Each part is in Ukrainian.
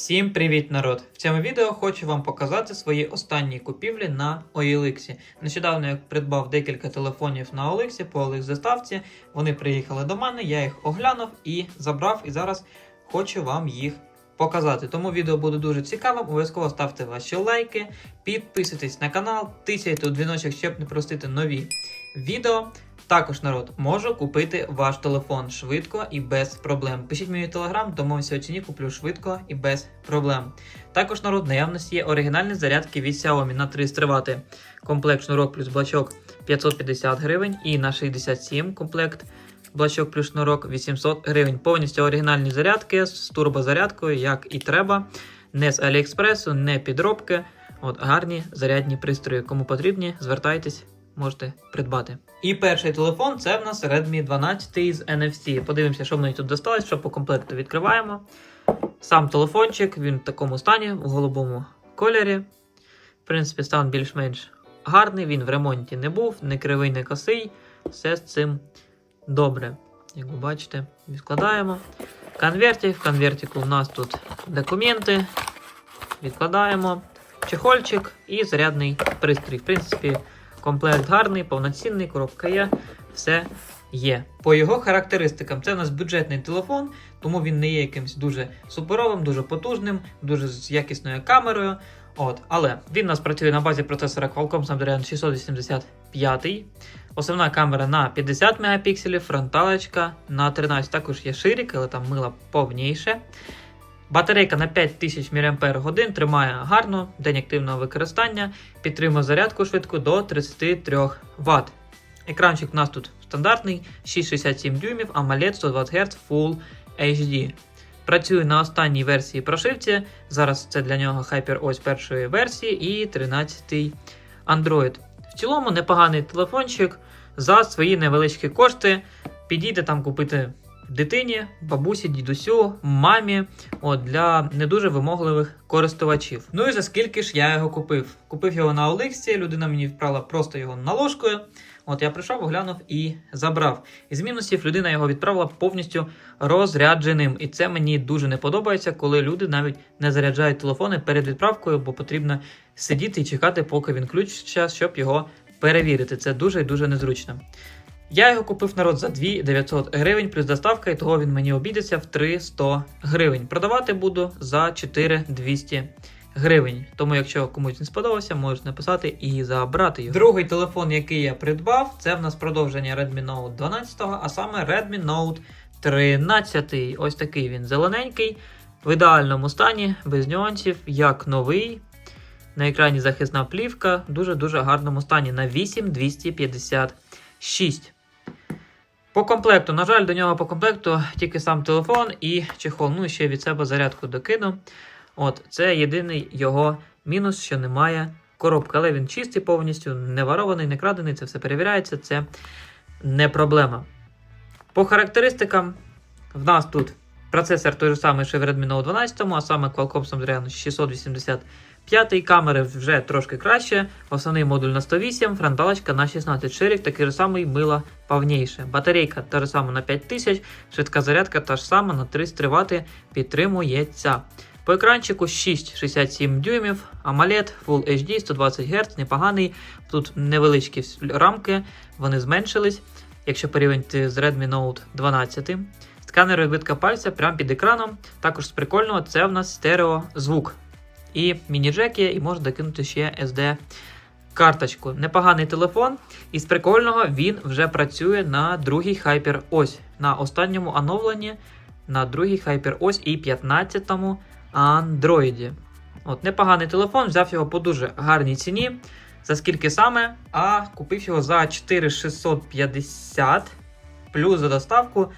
Всім привіт, народ! В цьому відео хочу вам показати свої останні купівлі на OLX. Нещодавно я придбав декілька телефонів на OLX по OLX доставці. Вони приїхали до мене, я їх оглянув і забрав, і зараз хочу вам їх показати. Тому відео буде дуже цікавим. Обов'язково ставте ваші лайки, підписуйтесь на канал, тисяйте у дзвіночок, щоб не простити нові відео. Також народ можу купити ваш телефон швидко і без проблем. Пишіть мені в телеграм, домовимося у ціні, куплю швидко і без проблем. Також народ наявності є оригінальні зарядки від Xiaomi на 3 стривати. Комплект шнурок плюс блачок 550 гривень і на 67 комплект блачок плюс шнурок 800 гривень. Повністю оригінальні зарядки з турбозарядкою, як і треба. Не з Аліекспресу, не підробки. От гарні зарядні пристрої. Кому потрібні, звертайтесь можете придбати. І перший телефон це в нас Redmi 12 з NFC. Подивимося, що в неї тут досталось, що по комплекту відкриваємо. Сам телефончик, він в такому стані, в голубому кольорі. В принципі, стан більш-менш гарний, він в ремонті не був, не кривий, не косий. Все з цим добре. Як ви бачите, відкладаємо. Конвертик. В конвертику у нас тут документи. Відкладаємо. Чехольчик і зарядний пристрій. В принципі, Комплект гарний, повноцінний, коробка є, все є. По його характеристикам, це у нас бюджетний телефон, тому він не є якимось дуже суперовим, дуже потужним, дуже з якісною камерою. От, Але він у нас працює на базі процесора Qualcomm Snapdragon 685. Основна камера на 50 Мп, фронталочка на 13. Також є ширик, але там мила повніше. Батарейка на 5000 мАч тримає гарно, день активного використання, підтримує зарядку швидку до 33 Вт. Екранчик у нас тут стандартний 667 дюймів, AMOLED 120 Гц Full HD. Працює на останній версії прошивці. Зараз це для нього HyperOS першої версії і 13 Android. В цілому непоганий телефончик за свої невеличкі кошти. Підійде там купити дитині, бабусі, дідусю, мамі от, для не дуже вимогливих користувачів. Ну і за скільки ж я його купив? Купив його на Оликсі, людина мені вправила просто його наложкою. От я прийшов, оглянув і забрав. Із мінусів людина його відправила повністю розрядженим. І це мені дуже не подобається, коли люди навіть не заряджають телефони перед відправкою, бо потрібно сидіти і чекати, поки він включиться, щоб його перевірити. Це дуже і дуже незручно. Я його купив народ за 2900 гривень плюс доставка, і того він мені обійдеться в 300 гривень. Продавати буду за 4200 гривень. Тому, якщо комусь не сподобався, можете написати і забрати його. Другий телефон, який я придбав, це в нас продовження Redmi Note 12, а саме Redmi Note 13. Ось такий він зелененький, в ідеальному стані, без нюансів, як новий. На екрані захисна плівка, дуже-дуже гарному стані на 8256. По комплекту, на жаль, до нього по комплекту тільки сам телефон і чехол. Ну, ще від себе зарядку докину. От, Це єдиний його мінус, що немає коробки. Але він чистий повністю, не варований, не крадений, це все перевіряється, це не проблема. По характеристикам, в нас тут процесор той же самий, що в Redmi Note 12, а саме Qualcomm Snapdragon 685 камери вже трошки краще. Основний модуль на 108, фронталочка на 16 ширик, такий же самий мила повніше. Батарейка та ж сама на 5000, швидка зарядка та ж сама на 300 Вт підтримується. По екранчику 6,67 дюймів, AMOLED Full HD 120 Гц, непоганий. Тут невеличкі рамки, вони зменшились, якщо порівняти з Redmi Note 12. Сканер відбитка пальця прямо під екраном. Також з прикольного це в нас стереозвук. І міні-джек є, і можна докинути ще SD карточку. Непоганий телефон. І з прикольного він вже працює на другій HyperOS. На останньому оновленні на другій HyperOS і 15-му Android. От Непоганий телефон, взяв його по дуже гарній ціні. За скільки саме? А купив його за 4650 плюс за доставку.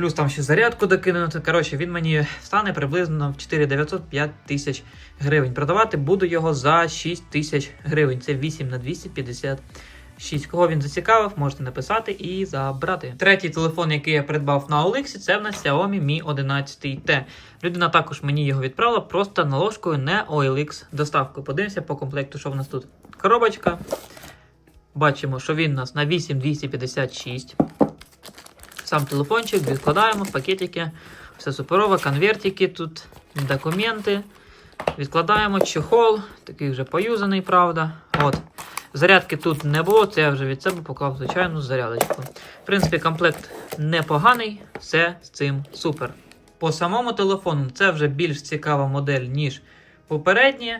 Плюс там ще зарядку докинути. Коротше, він мені стане приблизно в 4900-5 тисяч гривень. Продавати буду його за 6 тисяч гривень. Це 8 на 256. Кого він зацікавив, можете написати і забрати. Третій телефон, який я придбав на OLX, це в нас Xiaomi Mi 11T. Людина також мені його відправила просто наложкою не OLX доставкою. Подивимося по комплекту, що в нас тут. Коробочка. Бачимо, що він у нас на 8256. Сам телефончик відкладаємо, пакетики, все суперово, конвертики тут документи. Відкладаємо чехол, такий вже поюзаний, правда. От. Зарядки тут не було, це я вже від себе поклав звичайну зарядочку. В принципі, комплект непоганий, все з цим супер. По самому телефону це вже більш цікава модель, ніж попередні.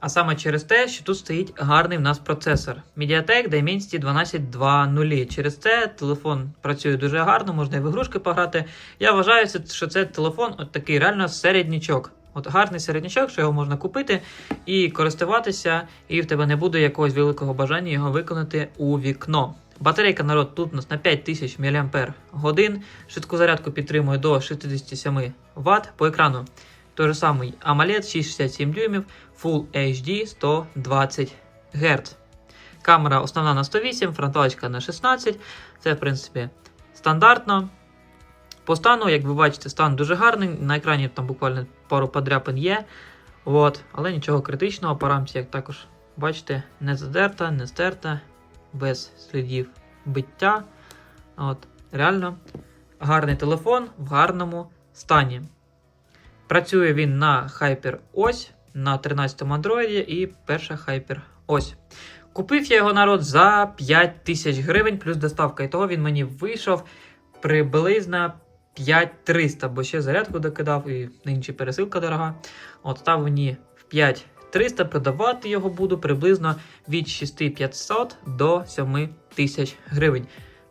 А саме через те, що тут стоїть гарний в нас процесор. MediaTek Dimensity 1220. Через це телефон працює дуже гарно, можна і в ігрушки пограти. Я вважаю, що це телефон от такий реально середнячок. От гарний середнячок, що його можна купити і користуватися, і в тебе не буде якогось великого бажання його виконати у вікно. Батарейка народ тут у нас на 5000 мАч. Швидку зарядку підтримує до 67 Вт по екрану. Той же самий AMOLED 667 дюймів, Full HD 120 Гц. Камера основна на 108, фронталочка на 16. Це, в принципі, стандартно. По стану, як ви бачите, стан дуже гарний. На екрані там буквально пару подряпин є. От. Але нічого критичного по рамці, як також бачите, не задерта, не стерта, без слідів биття. От. Реально гарний телефон в гарному стані. Працює він на Hyper ось на 13-му Android і перша Hyper ось. Купив я його народ за 5 тисяч гривень плюс доставка. І того він мені вийшов приблизно 5300, бо ще зарядку докидав і інші пересилка дорога. От став мені в 5300, продавати його буду приблизно від 6500 до 7000 гривень.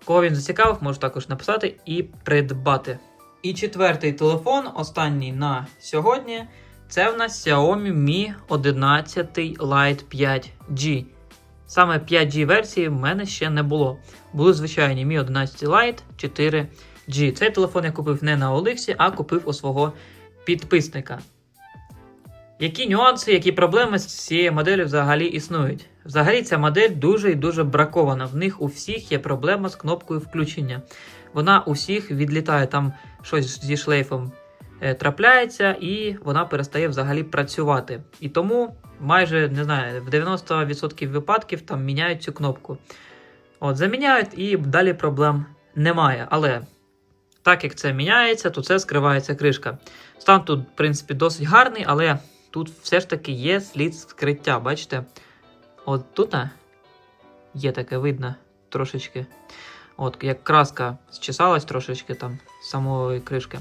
Кого він зацікавив, можу також написати і придбати. І четвертий телефон, останній на сьогодні, це в нас Xiaomi Mi 11 Lite 5G. Саме 5G версії в мене ще не було. Були звичайні Mi 11 Lite 4G. Цей телефон я купив не на OLX, а купив у свого підписника. Які нюанси, які проблеми з цією моделлю взагалі існують? Взагалі ця модель дуже і дуже бракована. В них у всіх є проблема з кнопкою включення. Вона у всіх відлітає там щось зі шлейфом е, трапляється, і вона перестає взагалі працювати. І тому майже не знаю, в 90% випадків там міняють цю кнопку. От, заміняють і далі проблем немає. Але так як це міняється, то це скривається кришка. Стан тут, в принципі, досить гарний, але тут все ж таки є слід скриття. Бачите? От тут є таке видно трошечки. От, як краска зчесалась трошечки там з самої кришки.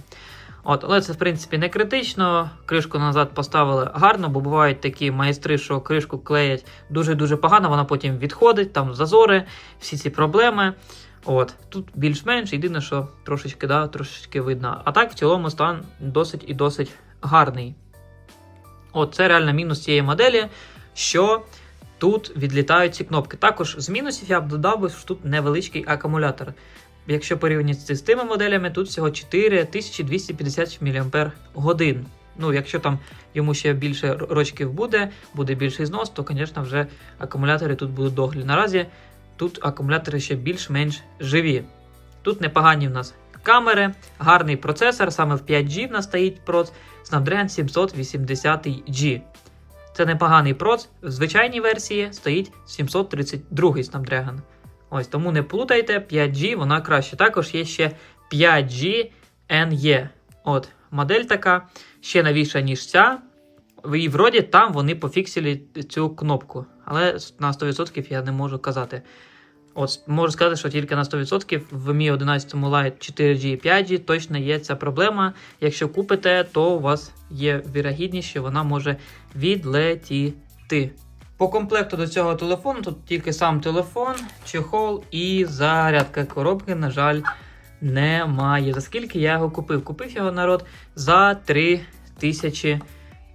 От, але це, в принципі, не критично. Кришку назад поставили гарно, бо бувають такі майстри, що кришку клеять дуже-дуже погано, вона потім відходить, там зазори, всі ці проблеми. От, Тут більш-менш, єдине, що трошечки, да, трошечки видно. А так, в цілому стан досить і досить гарний. От, це реально мінус цієї моделі, що тут відлітають ці кнопки. Також з мінусів я б додав, що тут невеличкий акумулятор. Якщо порівняти з тими моделями, тут всього 4250 мАч. Ну, якщо там йому ще більше рочків буде, буде більший знос, то, звісно, вже акумулятори тут будуть доглі. Наразі тут акумулятори ще більш-менш живі. Тут непогані в нас камери, гарний процесор, саме в 5G в нас стоїть проц Snapdragon 780G. Це непоганий проц. В звичайній версії стоїть 732 Snapdragon. Ось тому не плутайте, 5G вона краще. Також є ще 5G NE. От, модель така, ще новіша, ніж ця. І вроді там вони пофіксили цю кнопку. Але на 100% я не можу казати. От можу сказати, що тільки на 100% в Mi 11 Lite 4G і 5G точно є ця проблема. Якщо купите, то у вас є вірогідність, що вона може відлетіти. По комплекту до цього телефону тут тільки сам телефон, чехол і зарядка коробки, на жаль, немає. За скільки я його купив? Купив його народ за 3 тисячі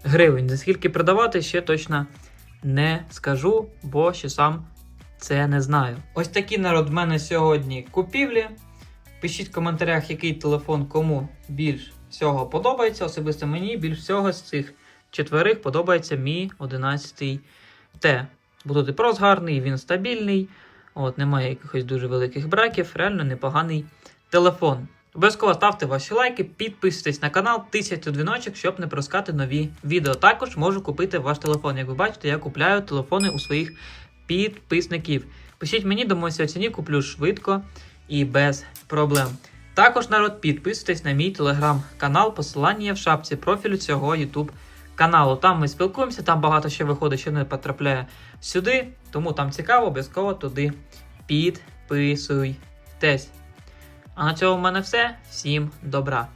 гривень. За скільки продавати, ще точно не скажу, бо ще сам це не знаю. Ось такі народ в мене сьогодні купівлі. Пишіть в коментарях, який телефон кому більш всього подобається. Особисто мені більш всього з цих четверих подобається Mi 11 Т. Бо тут і прос гарний, він стабільний, от, немає якихось дуже великих браків, реально непоганий телефон. Обов'язково ставте ваші лайки, підписуйтесь на канал, тисячу дзвіночок, щоб не пропускати нові відео. Також можу купити ваш телефон. Як ви бачите, я купляю телефони у своїх підписників. Пишіть мені, домовся ціні, куплю швидко і без проблем. Також народ підписуйтесь на мій телеграм-канал, посилання в шапці профілю цього YouTube каналу. Там ми спілкуємося, там багато ще виходить, що не потрапляє сюди. Тому там цікаво, обов'язково туди підписуйтесь. А на цьому в мене все. Всім добра.